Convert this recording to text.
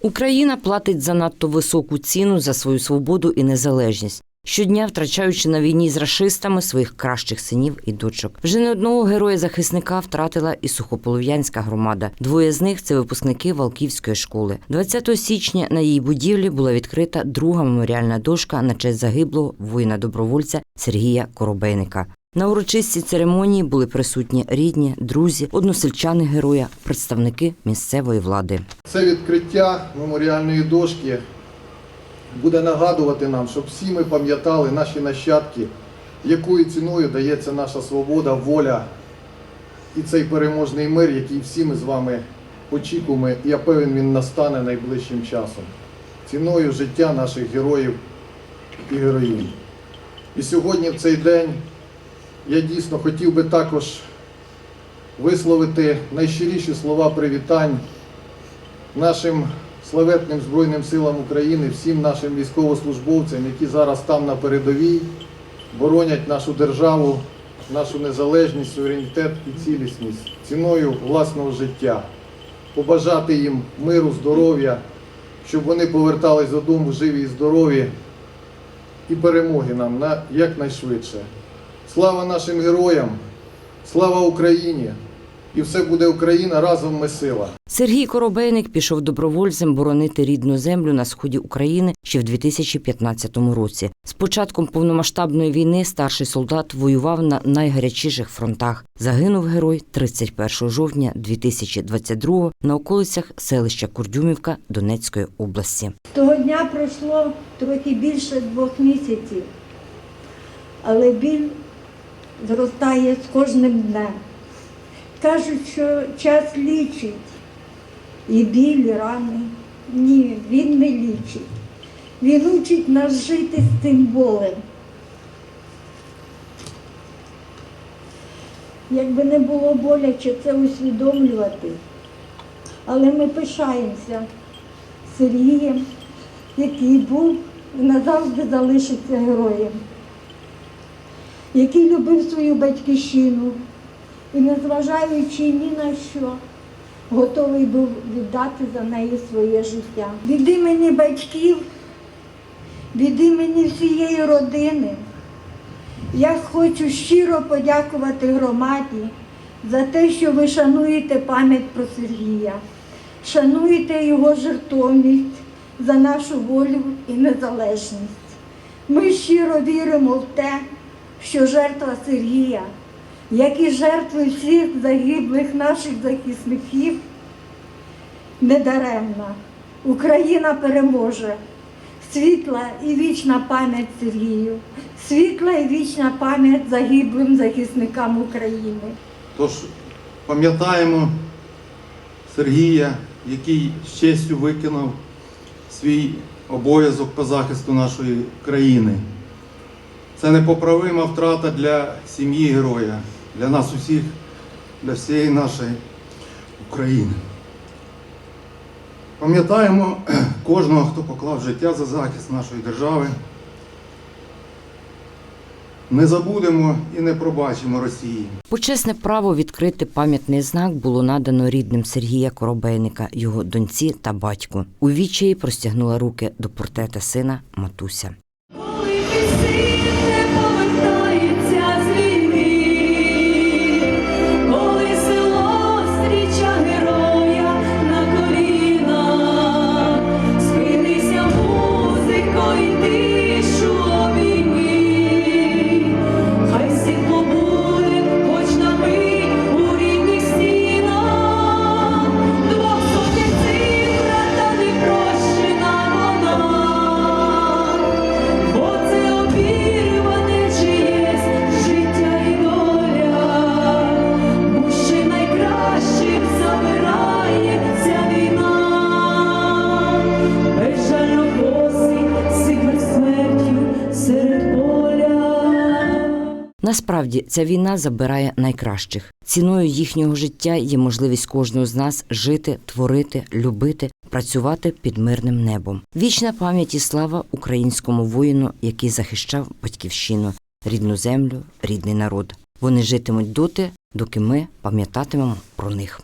Україна платить занадто високу ціну за свою свободу і незалежність. Щодня втрачаючи на війні з рашистами своїх кращих синів і дочок. Вже не одного героя-захисника втратила і сухополов'янська громада. Двоє з них це випускники Валківської школи. 20 січня на її будівлі була відкрита друга меморіальна дошка на честь загиблого воїна-добровольця Сергія Коробейника. На урочистій церемонії були присутні рідні, друзі, односельчани героя, представники місцевої влади. Це відкриття меморіальної дошки буде нагадувати нам, щоб всі ми пам'ятали наші нащадки, якою ціною дається наша свобода, воля і цей переможний мир, який всі ми з вами очікуємо. І я певен, він настане найближчим часом. Ціною життя наших героїв і героїнь. І сьогодні, в цей день, я дійсно хотів би також висловити найщиріші слова привітань нашим славетним Збройним силам України, всім нашим військовослужбовцям, які зараз там на передовій, боронять нашу державу, нашу незалежність, суверенітет і цілісність ціною власного життя. Побажати їм миру, здоров'я, щоб вони повертались додому живі і здорові і перемоги нам на якнайшвидше. Слава нашим героям! Слава Україні! І все буде Україна разом ми сила! Сергій Коробейник пішов добровольцем боронити рідну землю на сході України ще в 2015 році. З початком повномасштабної війни старший солдат воював на найгарячіших фронтах. Загинув герой 31 жовтня 2022 на околицях селища Курдюмівка Донецької області. Того дня пройшло трохи більше двох місяців, але біль зростає з кожним днем. Кажуть, що час лічить і біль, рани. Ні, він не лічить. Він учить нас жити з цим болем. Якби не було боляче це усвідомлювати, але ми пишаємося Сергієм, який був і назавжди залишиться героєм, який любив свою батьківщину і, незважаючи ні на що, готовий був віддати за неї своє життя. Від імені батьків, від імені всієї родини. Я хочу щиро подякувати громаді за те, що ви шануєте пам'ять про Сергія, шануєте його жертовність за нашу волю і незалежність. Ми щиро віримо в те, що жертва Сергія, як і жертви всіх загиблих наших захисників, недаремна. Україна переможе. Світла і вічна пам'ять Сергію, світла і вічна пам'ять загиблим захисникам України. Тож пам'ятаємо Сергія, який з честю виконав свій обов'язок по захисту нашої країни. Це непоправима втрата для сім'ї героя, для нас усіх, для всієї нашої України. Пам'ятаємо кожного, хто поклав життя за захист нашої держави. Не забудемо і не пробачимо Росії. Почесне право відкрити пам'ятний знак було надано рідним Сергія Коробейника, його доньці та батьку. У відчаї простягнула руки до портрета сина Матуся. Насправді ця війна забирає найкращих. Ціною їхнього життя є можливість кожного з нас жити, творити, любити, працювати під мирним небом. Вічна пам'ять і слава українському воїну, який захищав батьківщину, рідну землю, рідний народ. Вони житимуть доти, доки ми пам'ятатимемо про них.